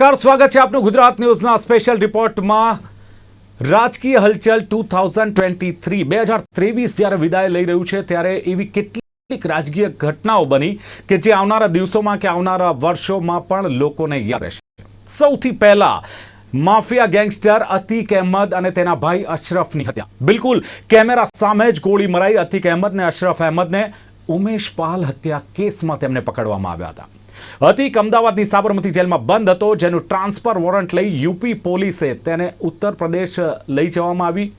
નમસ્કાર, સ્વાગત છે આપનું ગુજરાત ન્યૂઝના સ્પેશિયલ રિપોર્ટમાં. રાજકીય હલચલ ટુ થાઉઝન્ડ ટ્વેન્ટી થ્રી, બે હજાર ત્રેવીસ જ્યારે વિદાય લઈ રહ્યું છે, ત્યારે એવી કેટલીક રાજકીય ઘટનાઓ બની કે જે આવનારા દિવસોમાં કે આવનારા વર્ષોમાં પણ લોકોને યાદ રહેશે. સૌથી પહેલા, માફિયા ગેંગસ્ટર અતિક અહેમદ અને તેના ભાઈ અશરફની હત્યા. બિલકુલ, કેમેરા સામે જ ગોળી મરાઈ અતિક અહેમદ ને અશરફ અહેમદને ઉમેશ પાલ હત્યા કેસમાં તેમને પકડવામાં આવ્યા હતા. અતીક અમદાવાદની સાબરમતી જેલમાં બંધ હતો, જેનું ટ્રાન્સફર વોરંટ લઈ યુપી પોલીસે તેને ઉત્તર પ્રદેશ લઈ જવામાં આવી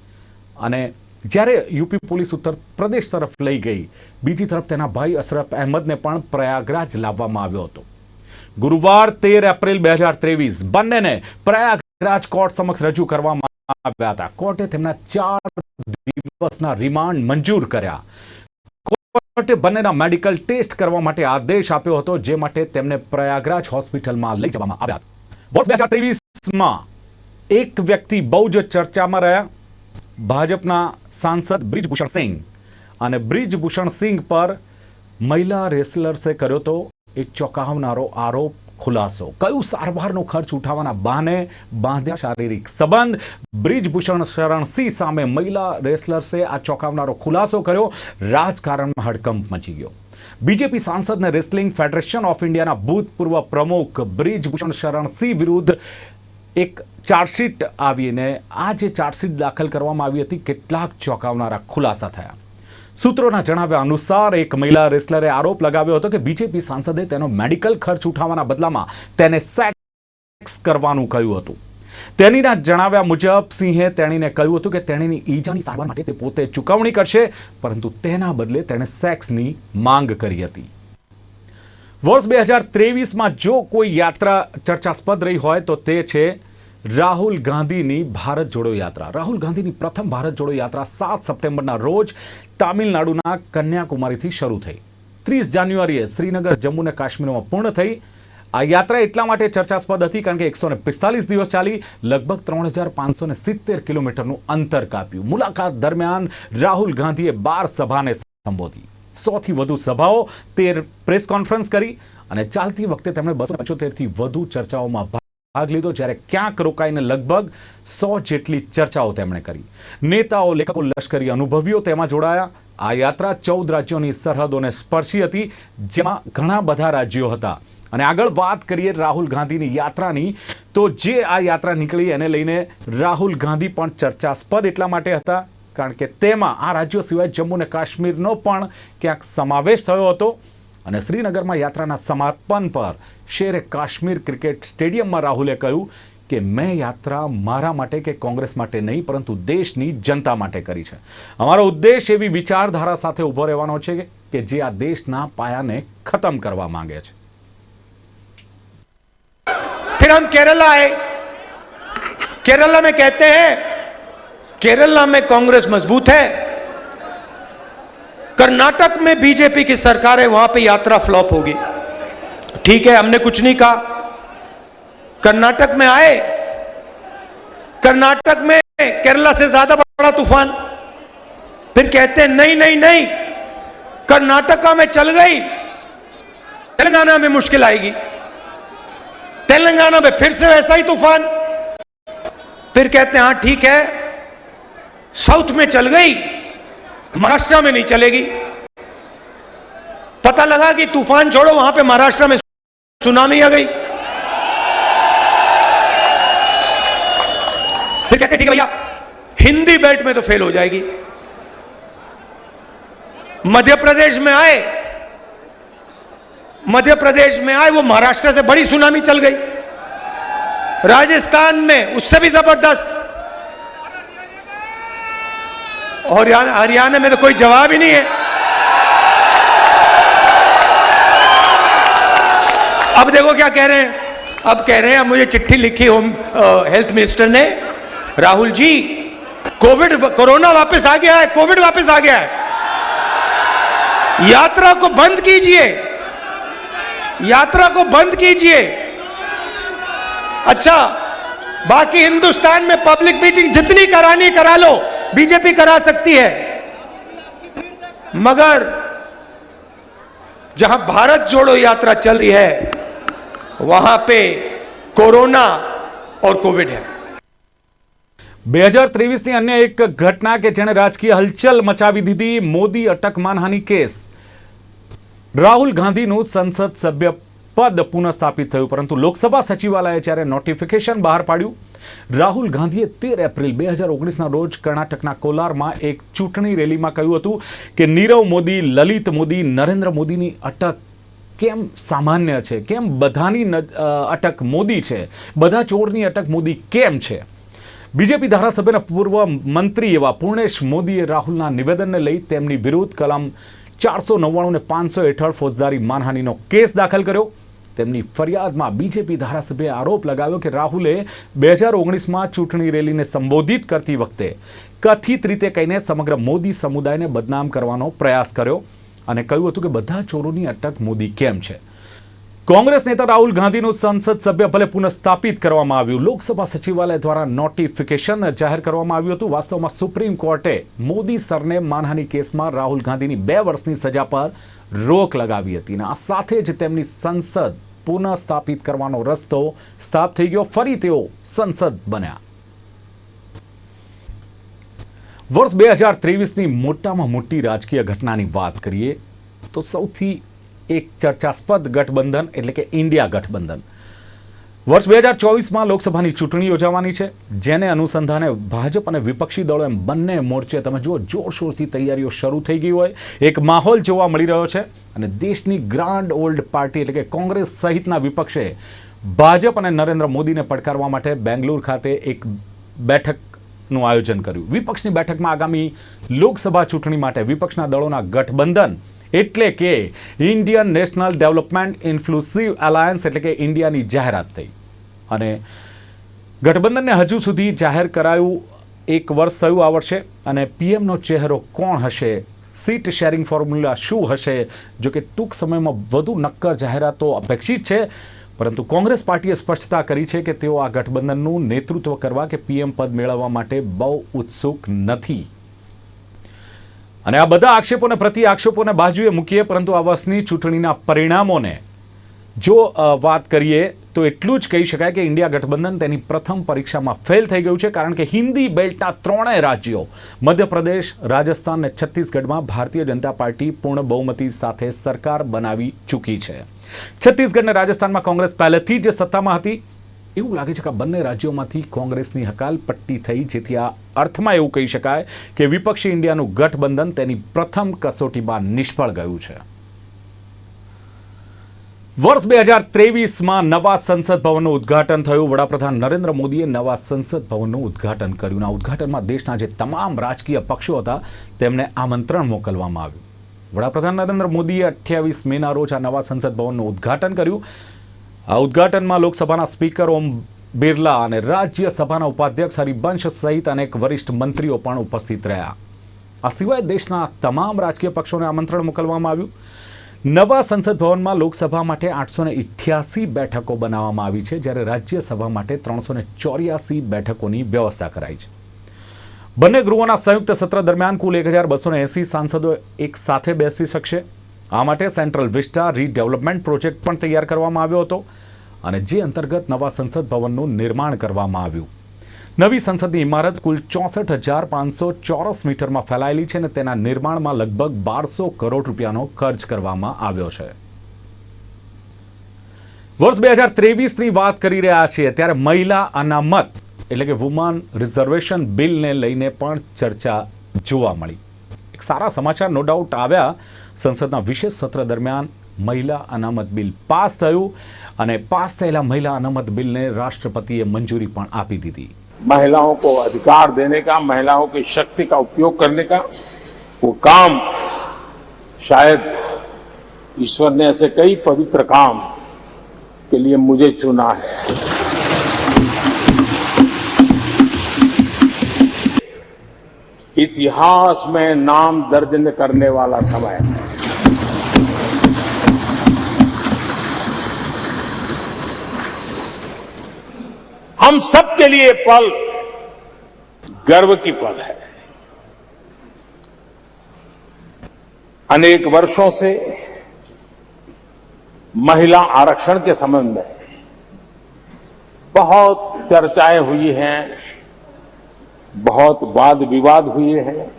અને જ્યારે યુપી પોલીસ ઉત્તર પ્રદેશ તરફ લઈ ગઈ, બીજી તરફ તેના ભાઈ અશરફ અહેમદને પણ પ્રયાગરાજ લાવવામાં આવ્યો હતો. ગુરુવાર તેર એપ્રિલ બે હજાર ત્રેવીસ બંનેને પ્રયાગરાજ કોર્ટ સમક્ષ રજૂ કરવામાં આવ્યા હતા. કોર્ટે તેમના ચાર દિવસના રિમાન્ડ મંજૂર કર્યા. કોર્ટે બંનેના મેડિકલ ટેસ્ટ કરવા માટે આદેશ આપ્યો હતો, જે માટે તેમને પ્રયાગરાજ હોસ્પિટલમાં લઈ જવામાં આવ્યા. વર્ષ બે હજાર ત્રેવીસમાં એક વ્યક્તિ બહુ જ ચર્ચામાં રહ્યા. ભાજપના સાંસદ બ્રિજભૂષણ સિંહ અને બ્રિજભૂષણ સિંહ પર મહિલા રેસલર્સે કર્યો તો એક ચોંકાવનારો આરોપ ખુલાસો. કયું સારવારનો ખર્ચ ઉઠાવવાના બહાને બાંધ્યા શારીરિક સંબંધ? બ્રિજભૂષણ શરણસિંહ સામે મહિલા રેસલર્સે આ ચોંકાવનારો ખુલાસો કર્યો. રાજકારણમાં હડકંપ મચી ગયો. બીજેપી સાંસદને રેસલિંગ ફેડરેશન ઓફ ઇન્ડિયાના ભૂતપૂર્વ પ્રમુખ બ્રિજભૂષણ શરણસિંહ વિરુદ્ધ એક ચાર્જશીટ આવીને આ જે ચાર્જશીટ દાખલ કરવામાં આવી હતી, કેટલાક ચોંકાવનારા ખુલાસા થયા. સૂત્રોના જણાવ્યા અનુસાર એક મહિલા રેસલરે આરોપ લગાવ્યો હતો કે બીજેપી સાંસદે તેનો મેડિકલ ખર્ચ ઉઠાવવાના બદલામાં તેને સેક્સ કરવાનું કહ્યું હતું. તેનીના જણાવ્યા મુજબ સિંહે તેણીને કહ્યું હતું કે તેણીની ઈજાની સારવાર માટે તે પોતે ચૂકવણી કરશે, પરંતુ તેના બદલે તેણે સેક્સની માંગ કરી હતી. વર્ષ બે હજાર ત્રેવીસમાં જો કોઈ યાત્રા ચર્ચાસ્પદ રહી હોય તો તે છે રાહુલ ગાંધીની ભારત જોડો યાત્રા. રાહુલ ગાંધીની પ્રથમ ભારત જોડો યાત્રા સાત સપ્ટેમ્બરના રોજ તામિલનાડુના કન્યાકુમારીથી શરૂ થઈ. ત્રીસ જાન્યુઆરીએ શ્રીનગર, જમ્મુ અને કાશ્મીરમાં પૂર્ણ થઈ. આ યાત્રા એટલા માટે ચર્ચાસ્પદ હતી કારણ કે એકસો પિસ્તાલીસ દિવસ ચાલી, લગભગ ત્રણ હજાર પાંચસો ને સિત્તેર કિલોમીટરનું અંતર કાપ્યું. મુલાકાત દરમિયાન રાહુલ ગાંધીએ બાર સભાને સંબોધી. સોથી વધુ સભાઓ તેર પ્રેસ કોન્ફરન્સ કરી અને ચાલતી વખતે તેમણે બસો પંચોતેરથી વધુ ચર્ચાઓમાં ભાગ લીધો જ્યારે ક્યાંક રોકાઈને લગભગ સો જેટલી ચર્ચાઓ તેમણે કરી. નેતાઓ, લેખકો લશ્કરી અનુભવીઓ તેમાં જોડાયા. આ યાત્રા ચૌદ રાજ્યોની સરહદોને સ્પર્શી હતી, જેમાં ઘણા બધા રાજ્યો હતા. અને આગળ વાત કરીએ રાહુલ ગાંધીની યાત્રાની, તો જે આ યાત્રા નીકળી એને લઈને રાહુલ ગાંધી પણ ચર્ચાસ્પદ એટલા માટે હતા, કારણ કે તેમાં આ રાજ્યો સિવાય જમ્મુ અને કાશ્મીરનો પણ ક્યાંક સમાવેશ થયો હતો. અને શ્રીનગરમાં યાત્રાના સમાપન પર શેરે કાશ્મીર ક્રિકેટ સ્ટેડિયમમાં રાહુલે કહ્યું કે મેં યાત્રા મારા માટે કે કોંગ્રેસ માટે નહીં પરંતુ દેશની જનતા માટે કરી છે અમારો ઉદ્દેશ એવી વિચારધારા સાથે ઊભો રહેવાનો છે કે જે આ દેશના પાયાને ખતમ કરવા માંગે છે फिर हम केरला आए केरला में कहते हैं केरला में कांग्रेस मजबूत है कर्नाटक में बीजेपी की सरकार है वहां पे यात्रा फ्लॉप होगी ठीक है, हमने कुछ नहीं कहा। कर्नाटक में आए। कर्नाटक में केरला से ज़्यादा बड़ा तूफ़ान। फिर कहते हैं, नहीं नहीं नहीं, कर्नाटका में चल गई। तेलंगाना में मुश्किल आएगी। तेलंगाना में फिर से वैसा ही तूफ़ान। फिर कहते हैं हाँ ठीक है, साउथ में चल गई, महाराष्ट्र में नहीं चलेगी। पता लगा कि तूफ़ान छोड़ो, वहाँ पे महाराष्ट्र में सुनामी आ गई। फिर कहते, ठीक है भैया, हिंदी बेल्ट में तो फेल हो जाएगी। मध्य प्रदेश में आए मध्य प्रदेश में आए, वो महाराष्ट्र से बड़ी सुनामी चल गई। राजस्थान में उससे भी ज़बरदस्त। और हरियाणा में तो कोई जवाब ही नहीं है। अब देखो क्या कह रहे हैं। अब कह रहे हैं, अब मुझे चिट्ठी लिखी होम हेल्थ मिनिस्टर ने। राहुल जी कोविड कोरोना वापस आ गया है कोविड वापस आ गया है। यात्रा को बंद कीजिए। यात्रा को बंद कीजिए। अच्छा बाकी हिंदुस्तान में पब्लिक मीटिंग जितनी करानी करा लो बीजेपी करा सकती है। मगर, जहाँ भारत जोड़ो यात्रा चल रही है वहां पे कोरोना और कोविड है બે હજાર ત્રેવીસની અન્ય એક ઘટના કે જેણે રાજકીય હલચલ મચાવી દીધી મોદી અટક માનહાની કેસ રાહુલ ગાંધીનું સંસદ સભ્ય પદ પુનઃસ્થાપિત થયું પરંતુ લોકસભા સચિવાલયે જ્યારે નોટિફિકેશન બહાર પાડ્યું રાહુલ ગાંધીએ તેર એપ્રિલ બે હજાર ઓગણીસના રોજ કર્ણાટકના કોલારમાં એક ચૂંટણી રેલીમાં કહ્યું હતું કે નીરવ મોદી લલિત મોદી નરેન્દ્ર મોદીની અટક કેમ સામાન્ય છે? કેમ બધાની અટક મોદી છે? બધા ચોરની અટક મોદી કેમ છે? બીજેપી ધારાસભ્યના પૂર્વ મંત્રી એવા પૂર્ણેશ મોદીએ રાહુલના નિવેદનને લઈ તેમની વિરુદ્ધ કલમ ચારસો નવ્વાણું ને પાંચસો હેઠળ ફોજદારી માનહાનિનો કેસ દાખલ કર્યો. તેમની ફરિયાદમાં બીજેપી ધારાસભ્યએ આરોપ લગાવ્યો કે રાહુલે બે હજાર ઓગણીસમાં ચૂંટણી રેલીને સંબોધિત કરતી વખતે કથિત રીતે કહીને સમગ્ર મોદી સમુદાયને બદનામ કરવાનો પ્રયાસ કર્યો. અને કહ્યું હતું કે બધા ચોરોની અટક મોદી કેમ છે? કોંગ્રેસ નેતા રાહુલ ગાંધીનું સંસદ સભ્ય ભલે પુનઃસ્થાપિત કરવામાં આવ્યું, લોકસભા સચિવાલય દ્વારા નોટિફિકેશન જાહેર કરવામાં આવ્યું હતું. વાસ્તવમાં સુપ્રીમ કોર્ટે મોદી સરને માનહાની કેસમાં રાહુલ ગાંધીની બે વર્ષની સજા પર રોક લગાવી હતી અને આ સાથે જ તેમની સંસદ પુનઃસ્થાપિત કરવાનો રસ્તો સ્થાપ થઈ ગયો. ફરી તેઓ સંસદ બન્યા. વર્ષ બે હજાર ત્રેવીસની મોટામાં મોટી રાજકીય ઘટનાની વાત કરીએ તો સૌથી એક ચર્ચાસ્પદ ગઠબંધન એટલે કે ઇન્ડિયા ગઠબંધન. વર્ષ બે હજાર ચોવીસમાં લોકસભાની ચૂંટણી યોજાવાની છે, જેને અનુસંધાને ભાજપ અને વિપક્ષી દળો એમ બંને મોરચે, તમે જુઓ, જોરશોરથી તૈયારીઓ શરૂ થઈ ગઈ હોય. એક માહોલ જોવા મળી રહ્યો છે અને દેશની ગ્રાન્ડ ઓલ્ડ પાર્ટી એટલે કે કોંગ્રેસ સહિતના વિપક્ષે ભાજપ અને નરેન્દ્ર મોદીને પડકારવા માટે બેંગ્લોર ખાતે એક બેઠકનું આયોજન કર્યું. વિપક્ષની બેઠકમાં આગામી લોકસભા ચૂંટણી માટે વિપક્ષના દળોના ગઠબંધન એટલે કે Indian national development inclusive alliance એટલે કે ઇન્ડિયાની જાહેરાત થઈ. અને ગઠબંધનને હજુ સુધી જાહેર કરાયું એક વર્ષ થયું આ વર્ષે અને પીએમનો ચહેરો કોણ હશે? સીટ શેરિંગ ફોર્મ્યુલા શું હશે? જો કે ટૂંક સમયમાં વધુ નક્કર જાહેરાતો અપેક્ષિત છે. પરંતુ કોંગ્રેસ પાર્ટીએ સ્પષ્ટતા કરી છે કે તેઓ આ ગઠબંધનનું નેતૃત્વ કરવા કે પીએમ પદ મેળવવા માટે બહુ ઉત્સુક નથી. અને આ બધા આક્ષેપોને પ્રતિ આક્ષેપોને બાજુએ મૂકીએ, પરંતુ આ વર્ષની ચૂંટણીના પરિણામોને જો વાત કરીએ, તો એટલું જ કહી શકાય કે ઇન્ડિયા ગઠબંધન તેની પ્રથમ પરીક્ષામાં ફેલ થઈ ગયું છે, કારણ કે હિન્દી બેલ્ટના ત્રણેય રાજ્યો, મધ્યપ્રદેશ, રાજસ્થાન અને છત્તીસગઢમાં ભારતીય જનતા પાર્ટી પૂર્ણ બહુમતી સાથે સરકાર બનાવી ચૂકી છે. છત્તીસગઢ રાજસ્થાનમાં કોંગ્રેસ પહેલેથી જ સત્તામાં હતી. એવું લાગે છે કે આ બંને રાજ્યોમાંથી કોંગ્રેસની હકાલપટ્ટી થઈ, જેથી આ અર્થમાં એવું કહી શકાય કે વિપક્ષી ઇન્ડિયાનું ગઠબંધન તેની પ્રથમ કસોટીમાં નિષ્ફળ ગયું છે. વર્ષ બે હજાર ત્રેવીસમાં નવા સંસદ ભવનનું ઉદ્ઘાટન થયું. વડાપ્રધાન નરેન્દ્ર મોદીએ નવા સંસદ ભવનનું ઉદ્ઘાટન કર્યું. આ ઉદ્ઘાટનમાં દેશના જે તમામ રાજકીય પક્ષો હતા, તેમને આમંત્રણ મોકલવામાં આવ્યું. વડાપ્રધાન નરેન્દ્ર મોદીએ અઠ્યાવીસ મેના રોજ આ નવા સંસદ ભવનનું ઉદ્ઘાટન કર્યું. આ ઉદ્ઘાટનમાં લોકસભાના સ્પીકર ઓમ બિરલા અને રાજ્યસભાના ઉપાધ્યક્ષ હરિવંશ સહિત અનેક વરિષ્ઠ મંત્રીઓ પણ ઉપસ્થિત રહ્યા. આ સિવાય દેશના તમામ રાજકીય પક્ષોને આમંત્રણ મોકલવામાં આવ્યું. નવા સંસદ ભવનમાં લોકસભા માટે આઠસો ઇઠ્યાસી બેઠકો બનાવવામાં આવી છે, જ્યારે રાજ્યસભા માટે ત્રણસો ચોર્યાસી બેઠકોની વ્યવસ્થા કરાઈ છે. બંને ગૃહોના સંયુક્ત સત્ર દરમિયાન કુલ એક હજાર બસો એંસી સાંસદો એક સાથે બેસી શકશે. આ માટે સેન્ટ્રલ વિસ્ટા રીડેવલપમેન્ટ પ્રોજેક્ટ પણ તૈયાર કરવામાં આવ્યો હતો અને જે અંતર્ગત નવા સંસદ ભવનનું નિર્માણ કરવામાં આવ્યું. નવી સંસદની ઇમારત કુલ ચોસઠ હજાર પાંચસો ચોરસ મીટરમાં ફેલાયેલી છે અને તેના નિર્માણમાં લગભગ બારસો કરોડ રૂપિયાનો ખર્ચ કરવામાં આવ્યો છે. વર્ષ બે હજાર ત્રેવીસની વાત કરી રહ્યા છીએ, ત્યારે મહિલા અનામત એટલે કે વુમન રિઝર્વેશન બિલને લઈને પણ ચર્ચા જોવા મળી એક સારા સમાચાર નો ડાઉટ આવ્યા સંસદના વિશેષ સત્ર દરમિયાન મહિલા અનામત બિલ પાસ થયું અને પાસ થયેલા મહિલા અનામત બિલને રાષ્ટ્રપતિએ મંજૂરી પણ આપી દીધી महिलाओं को अधिकार देने का महिलाओं की शक्ति का उपयोग करने का वो काम शायद ईश्वर ने ऐसे कई पवित्र काम के लिए मुझे चुना है इतिहास में नाम दर्ज करने वाला समय। हम सबके लिए पल गर्व की पल है। अनेक वर्षों से महिला आरक्षण के संबंध में बहुत चर्चाएँ हुई हैं। बहुत वाद विवाद हुए हैं।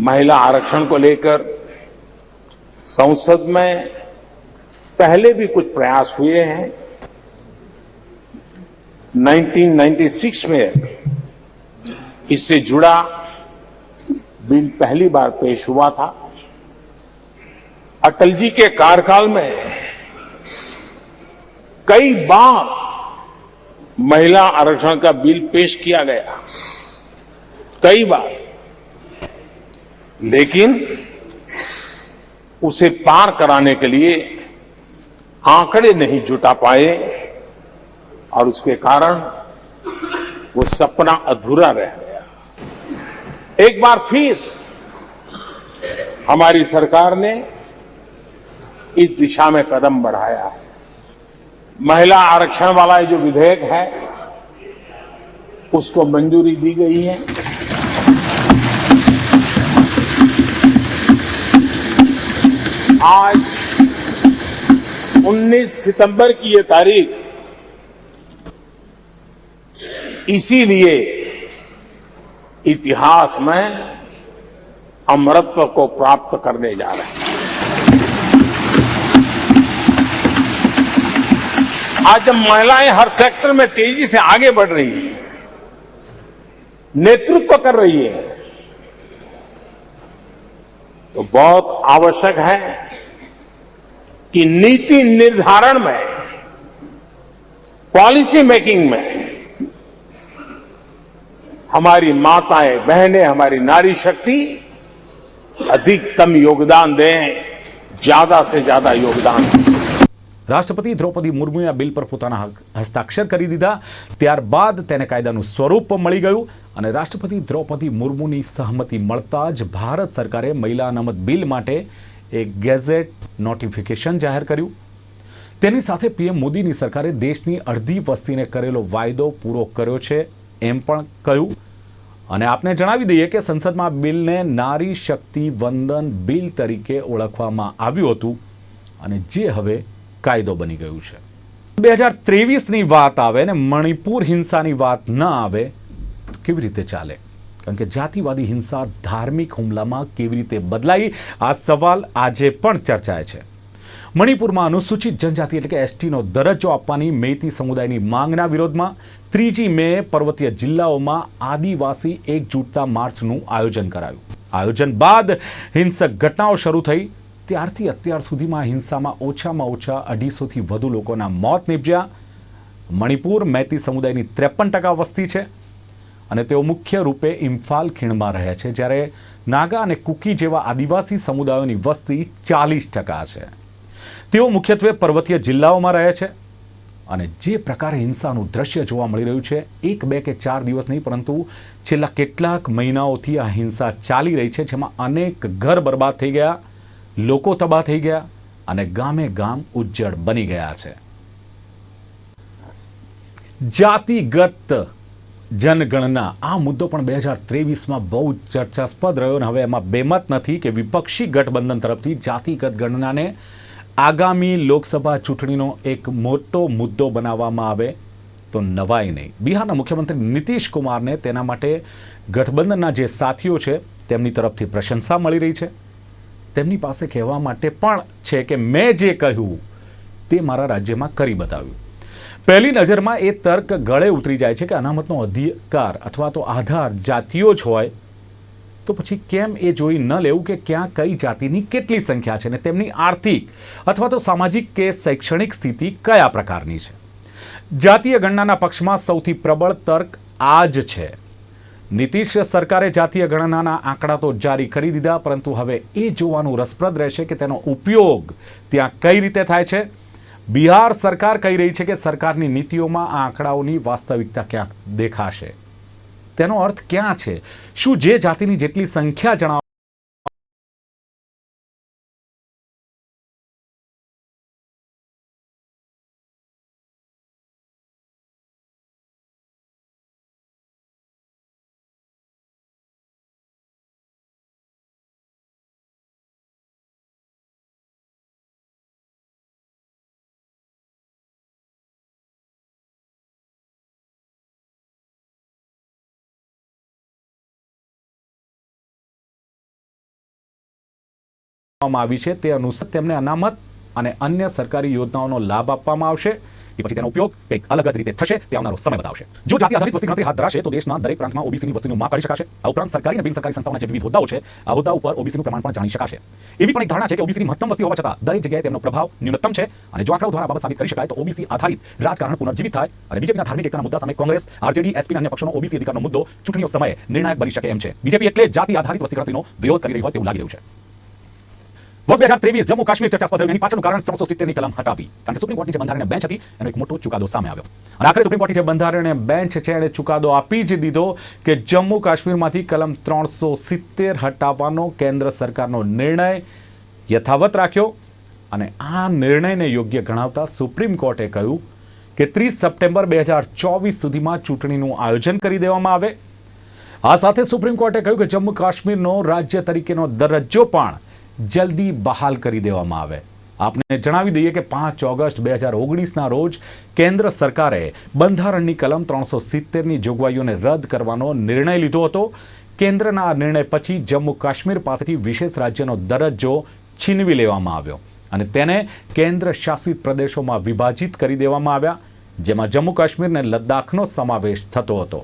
महिला आरक्षण को लेकर संसद में पहले भी कुछ प्रयास हुए हैं। 1996 में इससे जुड़ा बिल पहली बार पेश हुआ था। अटल जी के कार्यकाल में कई बार महिला आरक्षण का बिल पेश किया गया। कई बार। लेकिन उसे पार कराने के लिए आंकड़े नहीं जुटा पाए और उसके कारण वो सपना अधूरा रह गया। एक बार फिर हमारी सरकार ने इस दिशा में कदम बढ़ाया है। महिला आरक्षण वाला जो विधेयक है, उसको मंजूरी दी गई है। आज 19 सितंबर की ये तारीख, इसीलिए इतिहास में अमरत्व को प्राप्त करने जा रहे हैं। आज जब महिलाएँ हर सेक्टर में तेज़ी से आगे बढ़ रही है, नेतृत्व कर रही है तो बहुत आवश्यक है कि नीति निर्धारण में पॉलिसी मेकिंग में, हमारी माताएँ, बहनें, हमारी नारी शक्ति अधिकतम योगदान दें, ज़्यादा से ज़्यादा योगदान दें। રાષ્ટ્રપતિ દ્રૌપદી મુર્મુએ આ બિલ પર પોતાના હસ્તાક્ષર કરી દીધા. ત્યારબાદ તેને કાયદાનું સ્વરૂપ મળી ગયું અને રાષ્ટ્રપતિ દ્રૌપદી મુર્મુની સહમતિ મળતા જ ભારત સરકારે મહિલા અનામત બિલ માટે એક ગેઝેટ નોટિફિકેશન જાહેર કર્યું. તેની સાથે પીએમ મોદીની સરકારે દેશની અડધી વસ્તીને કરેલો વાયદો પૂરો કર્યો છે એમ પણ કહ્યું. અને આપને જણાવી દઈએ કે સંસદમાં બિલને નારી શક્તિ વંદન બિલ તરીકે ઓળખવામાં આવ્યું હતું. અને જે હવે કાયદો બની ગયું છે. બે હજાર ત્રેવીસની વાત આવે ને, મણિપુર હિંસાની વાત ન આવે, તો કેવી રીતે ચાલે? કારણ કે જાતિવાદી હિંસા ધાર્મિક હુમલામાં કેવી રીતે બદલાઈ? આ સવાલ આજે પણ ચર્ચાય છે. મણિપુરમાં અનુસૂચિત જનજાતિ એટલે કે એસટીનો દરજ્જો આપવાની મેતી સમુદાયની માંગના વિરોધમાં ત્રીજી મે પર્વતીય જિલ્લાઓમાં આદિવાસી એકજૂટતા માર્ચનું આયોજન કરાયું. આયોજન બાદ હિંસક ઘટનાઓ શરૂ થઈ. ત્યારથી અત્યાર સુધીમાં હિંસામાં ઓછામાં ઓછા અઢીસોથી વધુ લોકોના મોત નીપજ્યા. મણિપુર મૈતી સમુદાયની ત્રેપન ટકા વસ્તી છે અને તેઓ મુખ્ય રૂપે ઇમ્ફાલ ખીણમાં રહે છે, જ્યારે નાગા અને કુકી જેવા આદિવાસી સમુદાયોની વસ્તી ચાલીસ ટકા છે. તેઓ મુખ્યત્વે પર્વતીય જિલ્લાઓમાં રહે છે અને જે પ્રકારે હિંસાનું દ્રશ્ય જોવા મળી રહ્યું છે, એક, બે કે ચાર દિવસ નહીં, પરંતુ છેલ્લા કેટલાક મહિનાઓથી આ હિંસા ચાલી રહી છે, જેમાં અનેક ઘર બરબાદ થઈ ગયા. લોકો તબાહ થઈ ગયા અને ગામે ગામ ઉજ્જડ બની ગયા છે. જાતિગત જનગણના આ મુદ્દો પણ બે હજાર ત્રેવીસમાં બહુ ચર્ચાસ્પદ રહ્યો અને હવે એમાં બેમત નથી કે વિપક્ષી ગઠબંધન તરફથી જાતિગત ગણનાને આગામી લોકસભા ચૂંટણીનો એક મોટો મુદ્દો બનાવવામાં આવે તો નવાય નહીં. બિહારના મુખ્યમંત્રી નીતિશ કુમારને તેના માટે ગઠબંધનના જે સાથીઓ છે તેમની તરફથી પ્રશંસા મળી રહી છે. તેમની પાસે કહેવા માટે પણ છે કે મેં જે કહ્યું તે મારા રાજ્યમાં કરી બતાવ્યું. પહેલી નજરમાં એ તર્ક ગળે ઉતરી જાય છે કે અનામતનો અધિકાર અથવા તો આધાર જાતિઓ જ હોય. તો પછી કેમ એ જોઈ ન લેવું કે ક્યાં કઈ જાતિની કેટલી સંખ્યા છે ને તેમની આર્થિક અથવા તો સામાજિક કે શૈક્ષણિક સ્થિતિ કયા પ્રકારની છે? જાતીય ગણનાના પક્ષમાં સૌથી પ્રબળ તર્ક આ જ છે. નીતિશ સરકારે જાતીય ગણનાના આંકડા તો જારી કરી દીધા, પરંતુ હવે એ જોવાનું રસપ્રદ રહેશે કે તેનો ઉપયોગ ત્યાં કઈ રીતે થાય છે. બિહાર સરકાર કહી રહી છે કે સરકારની નીતિઓમાં આ આંકડાઓની વાસ્તવિકતા ક્યાંક દેખાશે. તેનો અર્થ ક્યાં છે? શું જે જાતિની જેટલી સંખ્યા જણાવ કરવામાં આવી છે તે અનુસાર તેમને અનામત અને અન્ય સરકારી યોજનાઓનો લાભ આપવામાં આવશે. પછી તેનો ઉપયોગ કંઈક અલગ જ રીતે થશે તે આવનારો સમય બતાવશે. જો જાતિ આધારિત વસ્તી ગણતરી હાથ ધરાશે તો દેશના દરેક પ્રાંતમાં ઓબીસીની વસ્તીનું માપ કાઢી શકાશે. આ ઉપરાંત સરકારી અને બિન સરકારી સંસ્થાઓના જે વિવિધ હોદ્દાઓ છે, આ હોદ્દા ઉપર ઓબીસીનું પ્રમાણ પણ જાણી શકાશે. એવી પણ એક ધારણા છે કે ઓબીસીની મહત્તમ વસ્તી હોવા છતાં દરેક જગ્યાએ તેમનો પ્રભાવ ન્યૂનતમ છે અને જો આંકડાઓ દ્વારા બાબત સાબિત કરી શકાય તો ઓબીસી આધારિત રાજકારણ પુનર્જીવિત થાય અને બીજેપીના ધાર્મિક એકતાના મુદ્દા સામે કોંગ્રેસ, આરજેડી, એસપી અન્ય પક્ષોનો ઓબીસી અધિકારનો મુદ્દો ચૂંટણીઓ સમયે નિર્ણાયક બની શકે એમ છે. બીજેપી એટલે જાતિ આધારિત વસ્તી ગણતરીનો વિરોધ કરી રહી હોય તેવું લાગી રહ્યું છે. વર્ષ બે હજાર ત્રેવીસ જમ્મુ કાશ્મીર ચર્ચાસ્પદ રહ્યું એની પાછળનું કારણ ત્રણસો સિત્તેરની કલમ હટાવી કારણ કે સુપ્રીમ કોર્ટની જે બંધારણીય બેન્ચ હતી એનો એક મોટો ચુકાદો સામે આવ્યો અને આખરે સુપ્રીમ કોર્ટની જે બંધારણીય બેન્ચ છે એણે ચુકાદો આપી જ દીધો કે જમ્મુ કાશ્મીરમાંથી કલમ ત્રણસો સિત્તેર હટાવવાનો કેન્દ્ર સરકારનો નિર્ણય યથાવત રાખ્યો અને આ નિર્ણયને યોગ્ય ગણાવતા સુપ્રીમ કોર્ટે કહ્યું કે ત્રીસ સપ્ટેમ્બર બે હજાર ચોવીસ સુધીમાં ચૂંટણીનું આયોજન કરી દેવામાં આવે. આ સાથે સુપ્રીમ કોર્ટે કહ્યું કે જમ્મુ કાશ્મીરનો રાજ્ય તરીકેનો દરજ્જો પણ જલ્દી બહાલ કરી દેવામાં આવે. આપને જણાવી દઈએ કે પાંચ ઓગસ્ટ બે હજાર ઓગણીસના રોજ કેન્દ્ર સરકારે બંધારણની કલમ ત્રણસો સિત્તેરની જોગવાઈઓને રદ કરવાનો નિર્ણય લીધો હતો. કેન્દ્રના આ નિર્ણય પછી જમ્મુ કાશ્મીર પાસેથી વિશેષ રાજ્યનો દરજ્જો છીનવી લેવામાં આવ્યો અને તેને કેન્દ્ર શાસિત પ્રદેશોમાં વિભાજિત કરી દેવામાં આવ્યા, જેમાં જમ્મુ કાશ્મીરને લદ્દાખનો સમાવેશ થતો હતો.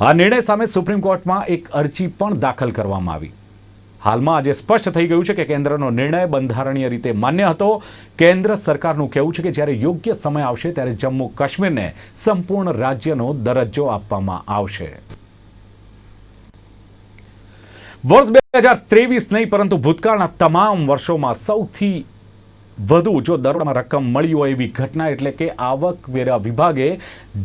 આ નિર્ણય સામે સુપ્રીમ કોર્ટમાં એક અરજી પણ દાખલ કરવામાં આવી. હાલમાં આજે સ્પષ્ટ થઈ ગયું છે કે કેન્દ્રનો નિર્ણય બંધારણીય રીતે માન્ય હતો. કેન્દ્ર સરકારનું કહેવું છે કે જ્યારે યોગ્ય સમય આવશે ત્યારે જમ્મુ કાશ્મીરને સંપૂર્ણ રાજ્યનો દરજ્જો આપવામાં આવશે. વર્ષ બે હજાર ત્રેવીસ નહીં, પરંતુ ભૂતકાળના તમામ વર્ષોમાં સૌથી વધુ જો દરોડામાં રકમ મળી હોય એવી ઘટના એટલે કે આવકવેરા વિભાગે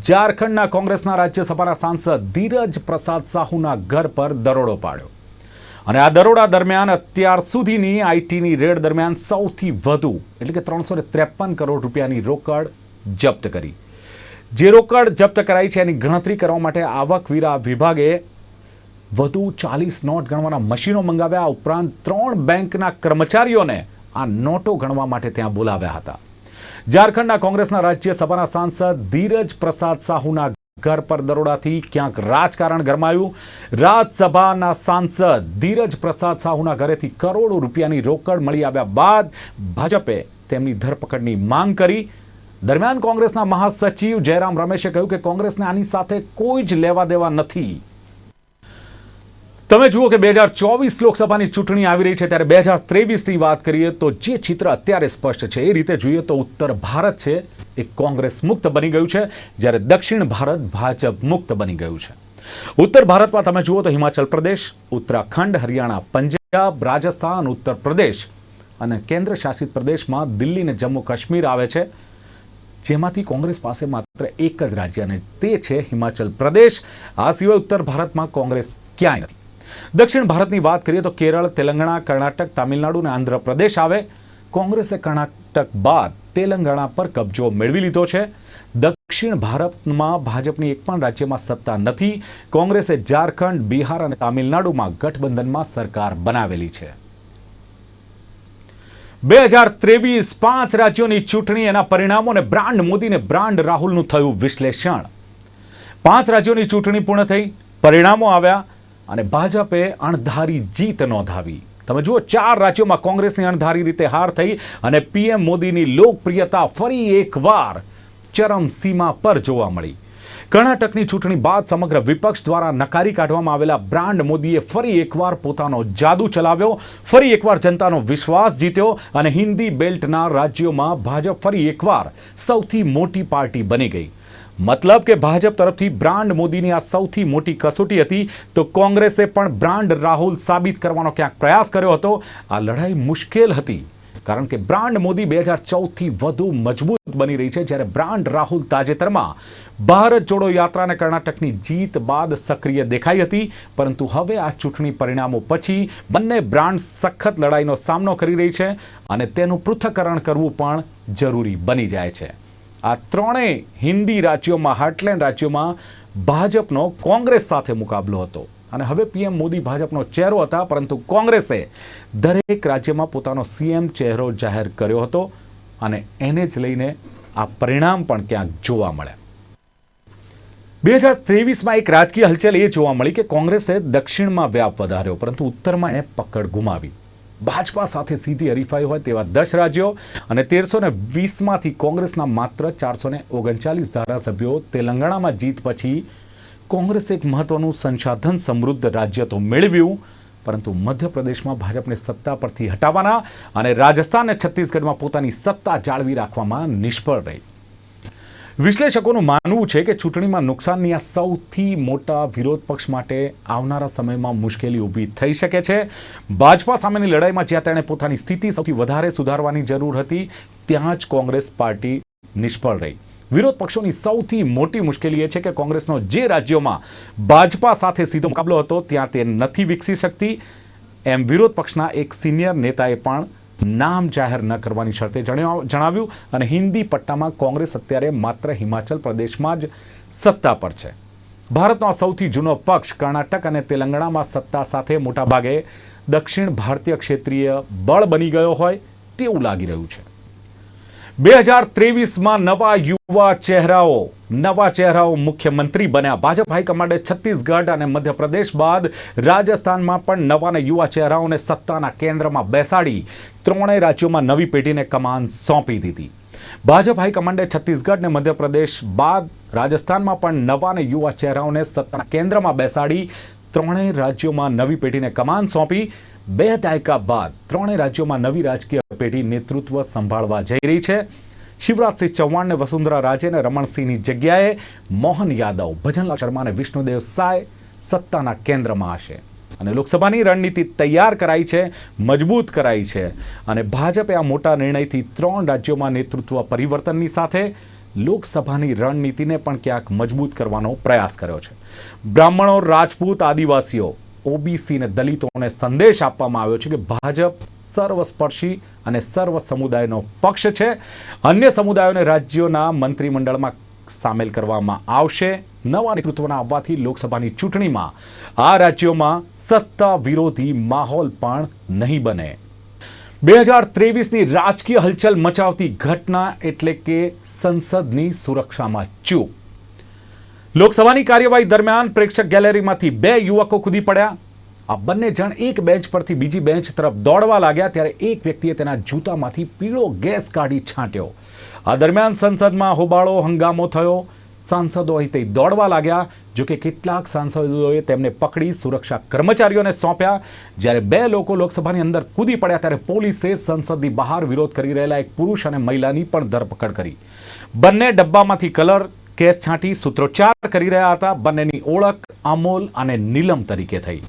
ઝારખંડના કોંગ્રેસના રાજ્યસભાના સાંસદ ધીરજ પ્રસાદ સાહુના ઘર પર દરોડો પાડ્યો. અને આ દરોડા દરમિયાન અત્યાર સુધીની આઈટીની રેડ દરમિયાન સૌથી વધુ, એટલે કે ત્રણસો ત્રેપન કરોડ રૂપિયાની રોકડ જપ્ત કરી. જે રોકડ જપ્ત કરાઈ છે એની ગણતરી કરવા માટે આવકવેરા વિભાગે વધુ ચાલીસ નોટ ગણવાના મશીનો મંગાવ્યા ઉપરાંત ત્રણ બેંકના કર્મચારીઓને આ નોટો ગણવા માટે ત્યાં બોલાવ્યા હતા. ઝારખંડના કોંગ્રેસના રાજ્યસભાના સાંસદ ધીરજ પ્રસાદ સાહુના ઘર પર દરોડાથી ક્યાંક રાજકારણ ગરમાયું. રાજ્યસભાના સાંસદ ધીરજ પ્રસાદ સાહુના ઘરેથી કરોડો રૂપિયાની રોકડ મળી આવ્યા બાદ ભાજપે તેમની ધરપકડની માંગ કરી. દરમિયાન કોંગ્રેસના મહાસચિવ જયરામ રમેશે કહ્યું કે કોંગ્રેસને આની સાથે કોઈ જ લેવા દેવા નથી. તમે જુઓ કે બે હજાર ચોવીસ લોકસભાની ચૂંટણી આવી રહી છે, ત્યારે બે હજાર ત્રેવીસની વાત કરીએ તો જે ચિત્ર અત્યારે સ્પષ્ટ છે, એ રીતે જોઈએ તો ઉત્તર ભારત છે, એ કોંગ્રેસ મુક્ત બની ગયું છે, જ્યારે દક્ષિણ ભારત ભાજપ મુક્ત બની ગયું છે. ઉત્તર ભારતમાં તમે જુઓ તો હિમાચલ પ્રદેશ, ઉત્તરાખંડ, હરિયાણા, પંજાબ, રાજસ્થાન, ઉત્તર પ્રદેશ અને કેન્દ્ર શાસિત પ્રદેશમાં દિલ્હી અને જમ્મુ કાશ્મીર આવે છે. જેમાંથી કોંગ્રેસ પાસે માત્ર એક જ રાજ્ય અને તે છે હિમાચલ પ્રદેશ. આ સિવાય ઉત્તર ભારતમાં કોંગ્રેસ ક્યાંય નથી. દક્ષિણ ભારતની વાત કરીએ તો કેરળ, તેલંગણા, કર્ણાટક, તામિલનાડુ અને આંધ્રપ્રદેશ આવે. કોંગ્રેસે કર્ણાટક બાદ તેલંગણા પર કબજો મેળવી લીધો છે. દક્ષિણ ભારતમાં ભાજપની એક પણ રાજ્યમાં સત્તા નથી. કોંગ્રેસે ઝારખંડ, બિહાર અને તામિલનાડુમાં ગઠબંધનમાં સરકાર બનાવેલી છે. બે હજાર ત્રેવીસ પાંચ રાજ્યોની ચૂંટણી, એના પરિણામો અને બ્રાન્ડ મોદીને બ્રાન્ડ રાહુલનું થયું વિશ્લેષણ. પાંચ રાજ્યોની ચૂંટણી પૂર્ણ થઈ, પરિણામો આવ્યા. અને ભાજપે અણધારી જીત નોંધાવી. તમે જુઓ, ચાર રાજ્યોમાં કોંગ્રેસની અણધારી રીતે હાર થઈ અને પીએમ મોદીની લોકપ્રિયતા ફરી એકવાર ચરમસીમા પર જોવા મળી. કર્ણાટકની ચૂંટણી બાદ સમગ્ર વિપક્ષ દ્વારા નકારી કાઢવામાં આવેલા બ્રાન્ડ મોદીએ ફરી એકવાર પોતાનો જાદુ ચલાવ્યો, ફરી એકવાર જનતાનો વિશ્વાસ જીત્યો અને હિન્દી બેલ્ટના રાજ્યોમાં ભાજપ ફરી એકવાર સૌથી મોટી પાર્ટી બની ગઈ. મતલબ કે ભાજપ તરફથી બ્રાન્ડ મોદીની આ સૌથી મોટી કસોટી હતી, તો કોંગ્રેસે પણ બ્રાન્ડ રાહુલ સાબિત કરવાનો ક્યાંક પ્રયાસ કર્યો હતો. આ લડાઈ મુશ્કેલ હતી, કારણ કે બ્રાન્ડ મોદી બે હજાર ચૌદથી વધુ મજબૂત બની રહી છે, જ્યારે બ્રાન્ડ રાહુલ તાજેતરમાં ભારત જોડો યાત્રાને કર્ણાટકની જીત બાદ સક્રિય દેખાઈ હતી. પરંતુ હવે આ ચૂંટણી પરિણામો પછી બંને બ્રાન્ડ સખત લડાઈનો સામનો કરી રહી છે અને તેનું પૃથ્થકરણ કરવું પણ જરૂરી બની જાય છે. આ ત્રણેય હિન્દી રાજ્યોમાં, હાર્ટલેન્ડ રાજ્યોમાં ભાજપનો કોંગ્રેસ સાથે મુકાબલો હતો. અને હવે પીએમ મોદી ભાજપનો ચહેરો હતા, પરંતુ કોંગ્રેસે દરેક રાજ્યમાં પોતાનો સીએમ ચહેરો જાહેર કર્યો હતો અને એને જ લઈને આ પરિણામ પણ ક્યાંક જોવા મળે. બે હજાર ત્રેવીસમાં એક રાજકીય હલચલ એ જોવા મળી કે કોંગ્રેસે દક્ષિણમાં વ્યાપ વધાર્યો, પરંતુ ઉત્તરમાં એણે પકડ ગુમાવી. ભાજપા સાથે સીધી હરીફાઈ હોય તેવા દસ રાજ્યો અને તેરસો ને વીસમાંથી કોંગ્રેસના માત્ર ચારસો ને ઓગણચાલીસ ધારાસભ્યો તેલંગાણામાં જીત પછી કોંગ્રેસ એક મહત્વનું સંસાધન સમૃદ્ધ રાજ્ય તો મેળવ્યું, પરંતુ મધ્યપ્રદેશમાં ભાજપને સત્તા પરથી હટાવવાના અને રાજસ્થાન અને છત્તીસગઢમાં પોતાની સત્તા જાળવી રાખવામાં નિષ્ફળ રહી. વિશ્લેષકોનું માનવું છે કે ચૂંટણીમાં નુકસાનની આ સૌથી મોટા વિરોધ પક્ષ માટે આવનારા સમયમાં મુશ્કેલી ઊભી થઈ શકે છે. ભાજપા સામેની લડાઈમાં જ્યાં તેણે પોતાની સ્થિતિ સૌથી વધારે સુધારવાની જરૂર હતી, ત્યાં જ કોંગ્રેસ પાર્ટી નિષ્ફળ રહી. વિરોધ પક્ષોની સૌથી મોટી મુશ્કેલી એ છે કે કોંગ્રેસનો જે રાજ્યોમાં ભાજપા સાથે સીધો મુકાબલો હતો, ત્યાં તે નથી વિકસી શકતી. એમ વિરોધ પક્ષના એક સિનિયર નેતાએ પણ નામ જાહેર ન કરવાની શરતે જણાવ- જણાવ્યું અને હિન્દી પટ્ટામાં કોંગ્રેસ અત્યારે માત્ર હિમાચલ પ્રદેશમાં જ સત્તા પર છે. ભારતનો સૌથી જૂનો પક્ષ, કર્ણાટક અને તેલંગાણામાં સત્તા સાથે મોટાભાગે દક્ષિણ ભારતીય ક્ષેત્રીય બળ બની ગયો હોય તેવું લાગી રહ્યું છે. બે હજાર ત્રેવીસમાં નવા યુવા ચહેરાઓ, નવા ચહેરાઓ મુખ્યમંત્રી બન્યા. ભાજપ હાઈકમાન્ડે છત્તીસગઢ અને મધ્યપ્રદેશ બાદ રાજસ્થાનમાં પણ નવા યુવા ચહેરાઓને સત્તાના કેન્દ્રમાં બેસાડી ત્રણેય રાજ્યોમાં નવી પેઢીને કમાન સોંપી દીધી. ભાજપ હાઈકમાન્ડે છત્તીસગઢ અને મધ્યપ્રદેશ બાદ રાજસ્થાનમાં પણ નવા યુવા ચહેરાઓને સત્તાના કેન્દ્રમાં બેસાડી ત્રણેય રાજ્યોમાં નવી પેઢીને કમાન સોંપી બે દાયકા બાદ ત્રણેય રાજ્યોમાં નવી રાજકીય પેઢી નેતૃત્વ સંભાળવા જઈ રહી છે. શિવરાજસિંહ ચૌહાણને વસુંધરા રાજે અને રમણસિંહની જગ્યાએ મોહન યાદવ, ભજનલાલ શર્મા અને વિષ્ણુદેવ સાય સત્તાના કેન્દ્રમાં હશે. અને લોકસભાની રણનીતિ તૈયાર કરાઈ છે, મજબૂત કરાઈ છે અને ભાજપે આ મોટા નિર્ણયથી ત્રણ રાજ્યોમાં નેતૃત્વ પરિવર્તનની સાથે લોકસભાની રણનીતિને પણ ક્યાંક મજબૂત કરવાનો પ્રયાસ કર્યો છે. બ્રાહ્મણો, રાજપૂત, આદિવાસીઓ ઓબીસી ને દલિતોને સંદેશ આપવામાં આવ્યો છે કે ભાજપ સર્વસ્પર્શી અને સર્વ સમુદાયનો પક્ષ છે. અન્ય સમુદાયોને રાજ્યોના મંત્રીમંડળમાં સામેલ કરવામાં આવશે. નવા નેતૃત્વના આવવાથી લોકસભાની ચૂંટણીમાં આ રાજ્યોમાં સત્તા વિરોધી માહોલ પણ નહીં બને. બે હજાર ત્રેવીસની રાજકીય હલચલ મચાવતી ઘટના એટલે કે સંસદની સુરક્ષામાં ચૂક. લોકસભાની કાર્યવાહી દરમિયાન પ્રેક્ષક ગેલેરીમાંથી બે યુવકો કૂદી પડ્યા. આ બંને જણ એક બેન્ચ પરથી બીજી બેન્ચ તરફ દોડવા લાગ્યા, ત્યારે એક વ્યક્તિએ તેના જૂતામાંથી પીળો ગેસ કાઢી છાંટ્યો. આ દરમિયાન સંસદમાં હોબાળો હંગામો થયો. સાંસદો અહીં તે દોડવા લાગ્યા જોકે કેટલાક સાંસદોએ તેમને પકડી સુરક્ષા કર્મચારીઓને સોંપ્યા. જ્યારે બે લોકો લોકસભાની અંદર કૂદી પડ્યા, ત્યારે પોલીસે સંસદની બહાર વિરોધ કરી રહેલા એક પુરુષ અને મહિલાની પણ ધરપકડ કરી. બંને ડબ્બામાંથી કલર કેસ છાંટી સૂત્રોચ્ચાર કરી રહ્યા હતા. બંનેની ઓળખ અમોલ અને નીલમ તરીકે થઈ.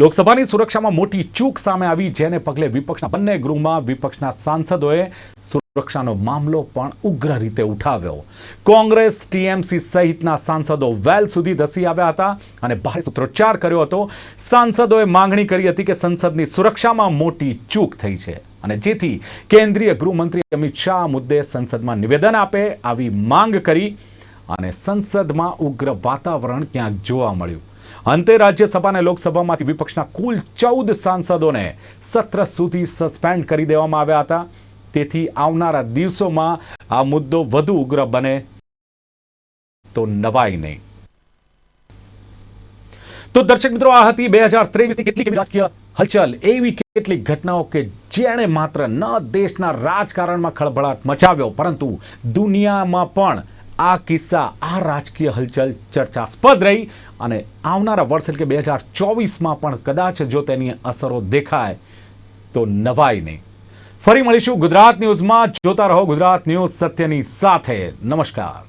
લોકસભાની સુરક્ષામાં મોટી ચૂક સામે આવી, જેને પગલે વિપક્ષના બંને ગૃહમાં વિપક્ષના સાંસદોએ સુરક્ષાનો મામલો પણ ઉગ્ર રીતે ઉઠાવ્યો. કોંગ્રેસ, ટીએમસી સહિતના સાંસદો વેલ સુધી ધસી આવ્યા હતા અને ભારે સૂત્રોચ્ચાર કર્યો હતો. સાંસદોએ માંગણી કરી હતી કે સંસદની સુરક્ષામાં મોટી ચૂક થઈ છે અને જેથી કેન્દ્રીય ગૃહમંત્રી અમિત શાહ મુદ્દે સંસદમાં નિવેદન આપે, આવી માંગ કરી અને સંસદમાં ઉગ્ર વાતાવરણ ક્યાંક જોવા મળ્યું. અંતે રાજ્યસભા અને લોકસભામાંથી વિપક્ષના કુલ ચૌદ સાંસદોને સત્ર સુધી સસ્પેન્ડ કરી દેવામાં આવ્યા હતા. તેથી આવનારા દિવસોમાં આ મુદ્દો વધુ ઉગ્ર બને તો નવાઈ નહીં. તો દર્શક મિત્રો, આ હતી બે હજાર ત્રેવીસની કેટલીક રાજકીય હલચલ, એવી કેટલીક ઘટનાઓ કે જેણે માત્ર ન દેશના રાજકારણમાં ખળભળાટ મચાવ્યો, પરંતુ દુનિયામાં પણ આ કિસ્સા, આ રાજકીય હલચલ ચર્ચાસ્પદ રહી અને આવનારા વર્ષ એટલે કે બે હજાર ચોવીસમાં પણ કદાચ જો તેની અસરો દેખાય તો નવાઈ નહીં. ફરી મળીશું ગુજરાત ન્યૂઝમાં. જોતા રહો ગુજરાત ન્યૂઝ સત્યની સાથે. નમસ્કાર.